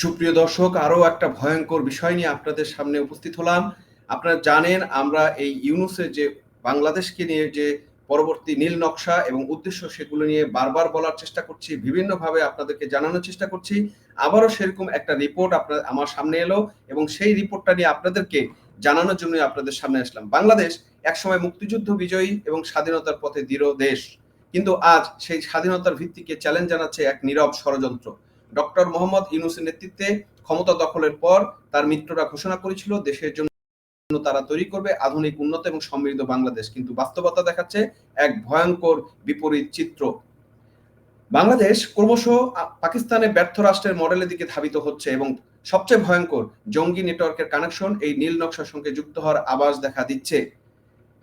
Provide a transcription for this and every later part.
সুপ্রিয় দর্শক আরও একটা ভয়ঙ্কর বিষয় নিয়ে আপনাদের সামনে উপস্থিত হলাম। আপনারা জানেন, আমরা এই ইউনুসের যে বাংলাদেশকে নিয়ে যে পরবর্তী নীল নকশা এবং উদ্দেশ্য সেগুলো নিয়ে বারবার বলার চেষ্টা করছি, বিভিন্নভাবে আপনাদেরকে জানানোর চেষ্টা করছি। আবারও সেরকম একটা রিপোর্ট আপনার, আমার সামনে এলো এবং সেই রিপোর্টটা নিয়ে আপনাদেরকে জানানোর জন্য আপনাদের সামনে আসলাম। বাংলাদেশ একসময় মুক্তিযুদ্ধ বিজয়ী এবং স্বাধীনতার পথে দৃঢ় দেশ। কিন্তু আজ সেই স্বাধীনতার ভিত্তিকে চ্যালেঞ্জ জানাচ্ছে এক নীরব ষড়যন্ত্র। ডক্টর মোহাম্মদ ইউনুসের নেতৃত্বে ক্ষমতা দখলের পর তার মিত্ররা ঘোষণা করেছিল, দেশের জন্য তারা তৈরি করবে আধুনিক, উন্নত এবং সমৃদ্ধ বাংলাদেশ। কিন্তু বাস্তবতা দেখাচ্ছে এক ভয়ঙ্কর বিপরীত চিত্র। বাংলাদেশ ক্রমশ পাকিস্তানে ব্যর্থ রাষ্ট্রের মডেলের দিকে ধাবিত হচ্ছে এবং সবচেয়ে ভয়ঙ্কর জঙ্গি নেটওয়ার্কের কানেকশন এই নীল নকশার সঙ্গে যুক্ত হওয়ার আবাস দেখা দিচ্ছে।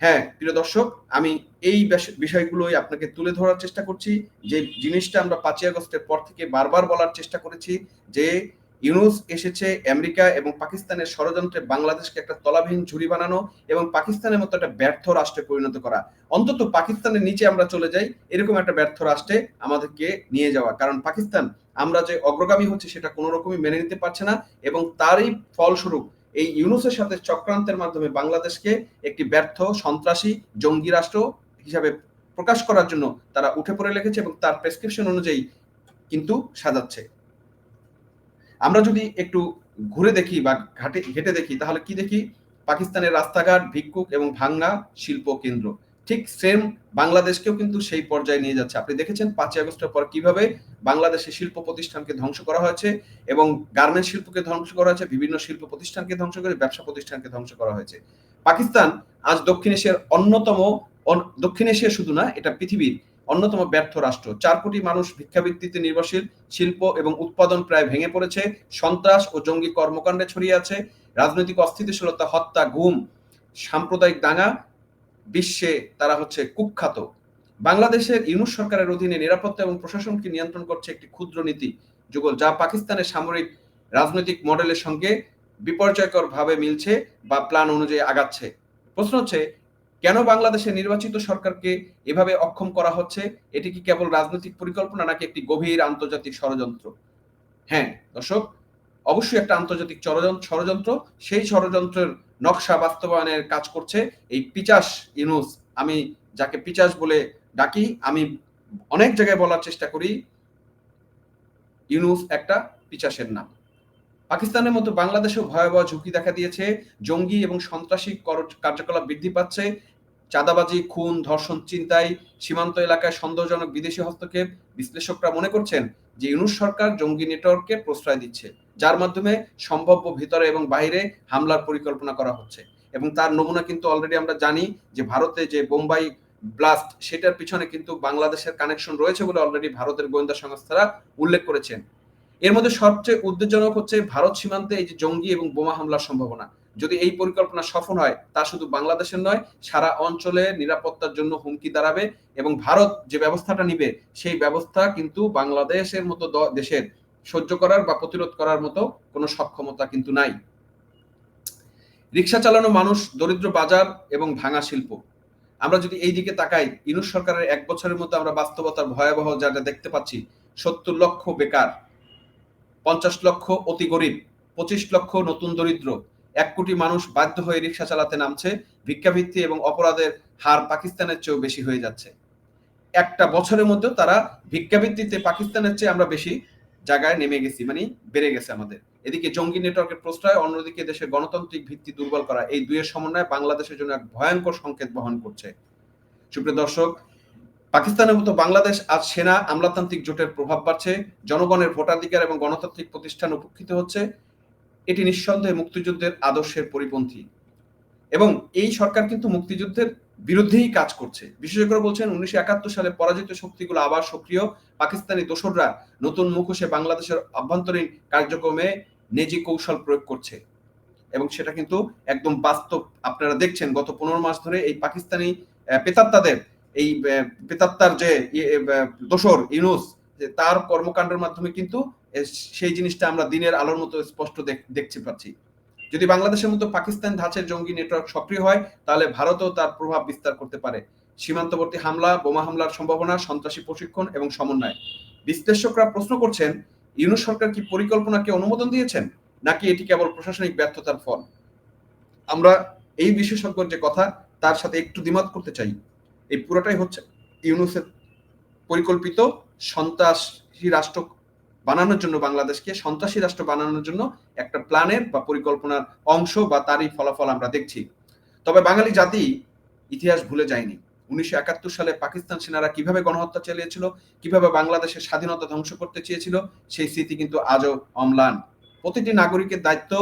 হ্যাঁ প্রিয় দর্শক, আমি এই বিষয়গুলোই আপনাকে তুলে ধরার চেষ্টা করছি। যে জিনিসটা আমরা পাঁচই আগস্টের পর থেকে বারবার বলার চেষ্টা করেছি, যে ইউনুস এসেছে আমেরিকা এবং পাকিস্তানের ষড়যন্ত্রে বাংলাদেশকে একটা তলাবিহীন ঝুড়ি বানানো এবং পাকিস্তানের মতো একটা ব্যর্থ রাষ্ট্রে পরিণত করা। অন্তত পাকিস্তানের নিচে আমরা চলে যাই, এরকম একটা ব্যর্থ রাষ্ট্রে আমাদেরকে নিয়ে যাওয়া। কারণ পাকিস্তান, আমরা যে অগ্রগামী হচ্ছে সেটা কোনো রকমই মেনে নিতে পারছে না এবং তারই ফলস্বরূপ এই ইউনুসের সাথে চক্রান্তের মাধ্যমে বাংলাদেশকে একটি ব্যর্থ, সন্ত্রাসী, জঙ্গি রাষ্ট্র হিসাবে প্রকাশ করার জন্য তারা উঠে পড়ে লেগেছে এবং তার প্রেসক্রিপশন অনুযায়ী কিন্তু সাজাচ্ছে। আমরা যদি একটু ঘুরে দেখি বা ঘাটে, ঘেটে দেখি, তাহলে কি দেখি? পাকিস্তানের রাস্তাঘাট, ভিক্ষুক এবং ভাঙ্গা শিল্প কেন্দ্র। ঠিক সেম বাংলাদেশকেও কিন্তু সেই পর্যায়ে নিয়ে যাচ্ছে। আপনি দেখেছেন পাঁচই আগস্টের পর কীভাবে বাংলাদেশে শিল্প প্রতিষ্ঠানকে ধ্বংস করা হয়েছে এবং গার্মেন্ট শিল্পকে ধ্বংস করা হয়েছে, বিভিন্ন শিল্প প্রতিষ্ঠানকে ধ্বংস করে ব্যবসা প্রতিষ্ঠানকে ধ্বংস করা হয়েছে। পাকিস্তান আজ দক্ষিণ এশিয়ার অন্যতম দক্ষিণ এশিয়া শুধু না, এটা পৃথিবীর অন্যতম ব্যর্থ রাষ্ট্র। চার কোটি মানুষ ভিক্ষাবৃত্তিতে নির্ভরশীল, শিল্প এবং উৎপাদন প্রায় ভেঙে পড়েছে, সন্ত্রাস ও জঙ্গি কর্মকাণ্ডে ছড়িয়ে আছে, রাজনৈতিক অস্থিতিশীলতা, হত্যা, গুম, সাম্প্রদায়িক দাঙ্গা বিশ্বে তারা হচ্ছে কুখ্যাত। বাংলাদেশের ইউনুস সরকারের অধীনে নিরাপত্তা এবং প্রশাসনকে নিয়ন্ত্রণ করছে একটি ক্ষুদ্র নীতি যুগল, যা পাকিস্তানের সামরিক রাজনৈতিক মডেলের সঙ্গে বিপর্যয়কর ভাবে মিলছে বা প্ল্যান অনুযায়ী আগাচ্ছে। প্রশ্ন হচ্ছে, কেন বাংলাদেশের নির্বাচিত সরকারকে এভাবে অক্ষম করা হচ্ছে? এটি কি কেবল রাজনৈতিক পরিকল্পনা নাকি একটি গভীর আন্তর্জাতিক ষড়যন্ত্র? হ্যাঁ দর্শক অবশ্যই একটা আন্তর্জাতিক ষড়যন্ত্র। সেই ষড়যন্ত্রের নকশা বাস্তবায়নের কাজ করছে এই পিচাস ইনুস আমি যাকে পিচাস বলে ডাকি, আমি অনেক জায়গায় বলার চেষ্টা করি, ইউনুস একটা পিচাসের নাম। পাকিস্তানের মতো বাংলাদেশেও ভয়াবহ ঝুঁকি দেখা দিয়েছে, জঙ্গি এবং সন্ত্রাসী কার্যকলাপ বৃদ্ধি পাচ্ছে, চাঁদাবাজি, খুন, ধর্ষণ চিন্তায় সীমান্ত এলাকায় সন্দেহজনক বিদেশি হস্তক্ষেপ বিশ্লেষকরা মনে করছেন যে ইউনুস সরকার জঙ্গি নেটওয়ার্ককে প্রশ্রয় দিচ্ছে। যার মাধ্যমে সম্ভাব্য ভিতরে এবং বাইরে হামলার পরিকল্পনা করা হচ্ছে। এবং তার নমুনা কিন্তু অলরেডি আমরা জানি যে ভারতে যে বোম্বাই ব্লাস্ট সেটার পিছনে কিন্তু বাংলাদেশের কানেকশন রয়েছে বলে অলরেডি ভারতের গোয়েন্দা সংস্থারা উল্লেখ করেছেন। এর মধ্যে সবচেয়ে উদ্বেগজনক হচ্ছে ভারত সীমান্তে এই যে জঙ্গি এবং বোমা হামলার সম্ভাবনা। যদি এই পরিকল্পনা সফল হয়, তা শুধু বাংলাদেশের নয়, সারা অঞ্চলে নিরাপত্তার জন্য হুমকি দাঁড়াবে এবং ভারত যে ব্যবস্থাটা নিবে, সেই ব্যবস্থা কিন্তু বাংলাদেশের মতো দেশের সহ্য করার বা প্রতিরোধ করার মতো কোনো সক্ষমতা কিন্তু নাই। রিক্সা চালানো মানুষ দরিদ্র বাজার এবং ভাঙা শিল্প। আমরা যদি এই দিকে তাকাই, ইনুস সরকারের এক বছরের মধ্যে আমরা বাস্তবতার ভয়াবহ জায়গা দেখতে পাচ্ছি, সত্তর লক্ষ বেকার, পঞ্চাশ লক্ষ অতি গরিব, পঁচিশ লক্ষ নতুন দরিদ্র, এক কোটি মানুষ বাধ্য হয়ে রিক্সা চালাতে নামছে ভিক্ষাভিত্তি এবং অপরাধের হার পাকিস্তানের চেয়েও বেশি হয়ে যাচ্ছে। একটা বছরের মধ্যে তারা ভিক্ষাভিত্তিতে পাকিস্তানের চেয়ে আমরা বেশি জায়গায় নেমে গেছি মানে বেড়ে গেছে আমাদের। এদিকে জঙ্গি নেটওয়ার্কের প্রশ্রয়, অন্যদিকে দেশের গণতান্ত্রিক ভিত্তি দুর্বল করা, এই দুইয়ের সমন্বয়ে বাংলাদেশের জন্য এক ভয়ঙ্কর সংকেত বহন করছে। সুপ্রিয় দর্শক, পাকিস্তানের মতো বাংলাদেশ আজ সেনা আমলাতান্ত্রিক জোটের প্রভাব পাচ্ছে জনগণের ভোটাধিকার এবং গণতান্ত্রিক প্রতিষ্ঠান উপকৃত হচ্ছে, এটি নিঃসন্দেহে মুক্তিযুদ্ধের আদর্শের পরিপন্থী। এবং এই সরকার কিন্তু মুক্তিযুদ্ধের বিরুদ্ধেই কাজ করছে। বিশেষজ্ঞরা বলছেন উনিশশো একাত্তর সালে পরাজিত শক্তিগুলো আবার সক্রিয়। পাকিস্তানি দোসররা নতুন মুখোশে বাংলাদেশের অভ্যন্তরীণ কার্যক্রমে নেজি কৌশল প্রয়োগ করছে। এবং সেটা কিন্তু একদম বাস্তব। আপনারা দেখছেন গত পনেরো মাস ধরে এই পাকিস্তানি পেতাত্তাদের এই পেতাত্তার যে দোসর ইউনুস তার কর্মকাণ্ডের মাধ্যমে কিন্তু সেই জিনিসটা আমরা দিনের আলোর মতো স্পষ্ট দেখতে পাচ্ছি। যদি বাংলাদেশের মতো পাকিস্তান ধাঁচের জঙ্গি নেটওয়ার্ক সক্রিয় হয়, তাহলে ভারতও তার প্রভাব বিস্তার করতে পারে। সীমান্তবর্তী হামলা, বোমা হামলার সম্ভাবনা, সন্ত্রাসী প্রশিক্ষণ এবং সমন্বয়। বিশ্লেষকরা প্রশ্ন করছেন, ইউনুস সরকার কি পরিকল্পনাকে অনুমোদন দিয়েছেন, নাকি এটি কেবল প্রশাসনিক ব্যর্থতার ফল? আমরা এই বিশেষজ্ঞর যে কথা, তার সাথে একটু দ্বিমত করতে চাই। এই পুরোটাই হচ্ছে ইউনুসের পরিকল্পিত সন্ত্রাসী রাষ্ট্র বানানোর জন্য বাংলাদেশকে সন্ত্রাসী রাষ্ট্র বানানোর জন্য একটা প্ল্যানের বা পরিকল্পনার অংশ বা তারই ফলাফল আমরা দেখছি। তবে বাঙালি জাতি ইতিহাস ভুলে যায়নি। উনিশশো একাত্তর সালে পাকিস্তান সেনারা কীভাবে গণহত্যা চালিয়েছিল, কীভাবে বাংলাদেশের স্বাধীনতা ধ্বংস করতে চেয়েছিল, সেই স্মৃতি কিন্তু আজও অম্লান। প্রতিটি নাগরিকের দায়িত্ব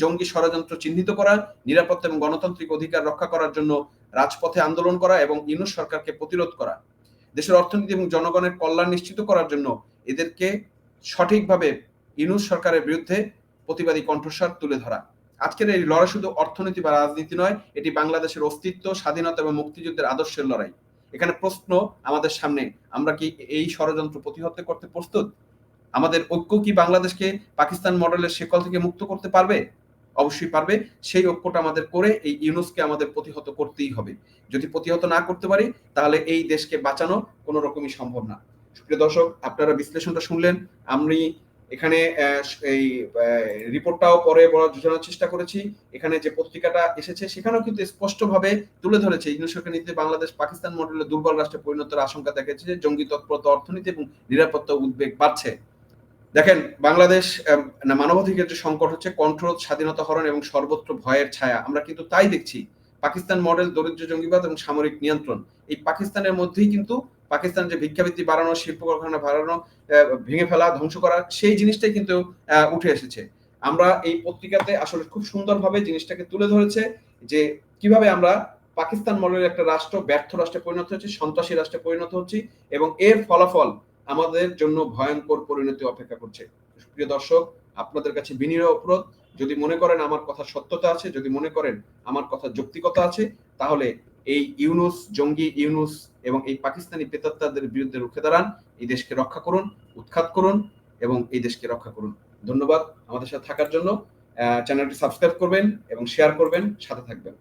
জঙ্গি ষড়যন্ত্র চিহ্নিত করা, নিরাপত্তা এবং গণতান্ত্রিক অধিকার রক্ষা করার জন্য রাজপথে আন্দোলন করা এবং ইউনুস সরকারকে প্রতিরোধ করা। দেশের অর্থনীতি এবং জনগণের কল্যাণ নিশ্চিত করার জন্য এদেরকে সঠিকভাবে ইউনুস সরকারের বিরুদ্ধে প্রতিবাদী কণ্ঠস্বর তুলে ধরা। আজকের এই লড়াই শুধু অর্থনীতি বা রাজনীতি নয়, এটি বাংলাদেশের অস্তিত্ব, স্বাধীনতা এবং মুক্তিযুদ্ধের আদর্শের লড়াই। এখানে প্রশ্ন আমাদের সামনে, আমরা কি এই ষড়যন্ত্র প্রতিহত করতে প্রস্তুত? আমাদের ঐক্য কি বাংলাদেশকে পাকিস্তান মডেলের শেকল থেকে মুক্ত করতে পারবে? অবশ্যই পারবে। সেই ঐক্যটা আমাদের করে এই ইউনুসকে আমাদের প্রতিহত করতেই হবে। যদি প্রতিহত না করতে পারি, তাহলে এই দেশকে বাঁচানো কোনো রকমই সম্ভব না। সুপ্রিয় দর্শক, আপনারা বিশ্লেষণটা শুনলেন। আমি এখানে এই রিপোর্টটাও পরে বোঝানোর চেষ্টা করেছি। এখানে যে পত্রিকাটা এসেছে, সেখানেও কিন্তু স্পষ্টভাবে তুলে ধরেছে। ইউনুসের নীতিতে বাংলাদেশ, পাকিস্তান মডেলের দুর্বল রাষ্ট্রে পরিণতের আশঙ্কা দেখেছে যে জঙ্গি তৎপরতা, অর্থনীতি এবং নিরাপত্তা উদ্বেগ বাড়ছে। দেখেন, বাংলাদেশ মানবাধিকার যে সংকট হচ্ছে, কন্ট্রোল, স্বাধীনতা হরণ এবং সর্বত্র ভয়ের ছায়া। আমরা কিন্তু তাই দেখছি। পাকিস্তান মডেল দরিদ্র জঙ্গিবাদ এবং সামরিক নিয়ন্ত্রণ। এই পাকিস্তানের মধ্যেই কিন্তু পাকিস্তান যে ভিক্ষাবৃত্তি বাড়ানো, শিল্প কারখানা বাড়ানো ভেঙে ফেলা, ধ্বংস করা, সেই জিনিসটাই কিন্তু উঠে এসেছে। আমরা এই পত্রিকাতে আসলে খুব সুন্দরভাবে জিনিসটাকে তুলে ধরেছে যে কীভাবে আমরা পাকিস্তান মডেলের একটা রাষ্ট্র ব্যর্থ রাষ্ট্রে পরিণত হচ্ছে সন্ত্রাসী রাষ্ট্রে পরিণত হচ্ছে এবং এর ফলাফল আমাদের জন্য ভয়ঙ্কর পরিণতি অপেক্ষা করছে। প্রিয় দর্শক, আপনাদের কাছে বিনীয় অপরাধ যদি মনে করেন আমার কথা সত্যতা আছে, যদি মনে করেন আমার কথা যৌক্তিকতা আছে, তাহলে এই ইউনুস, জঙ্গি ইউনুস এবং এই পাকিস্তানি পেতাত্তাদের বিরুদ্ধে রুখে দাঁড়ান, এই দেশকে রক্ষা করুন, উৎখাত করুন এবং এই দেশকে রক্ষা করুন। ধন্যবাদ আমাদের সাথে থাকার জন্য। চ্যানেলটি সাবস্ক্রাইব করবেন এবং শেয়ার করবেন, সাথে থাকবেন।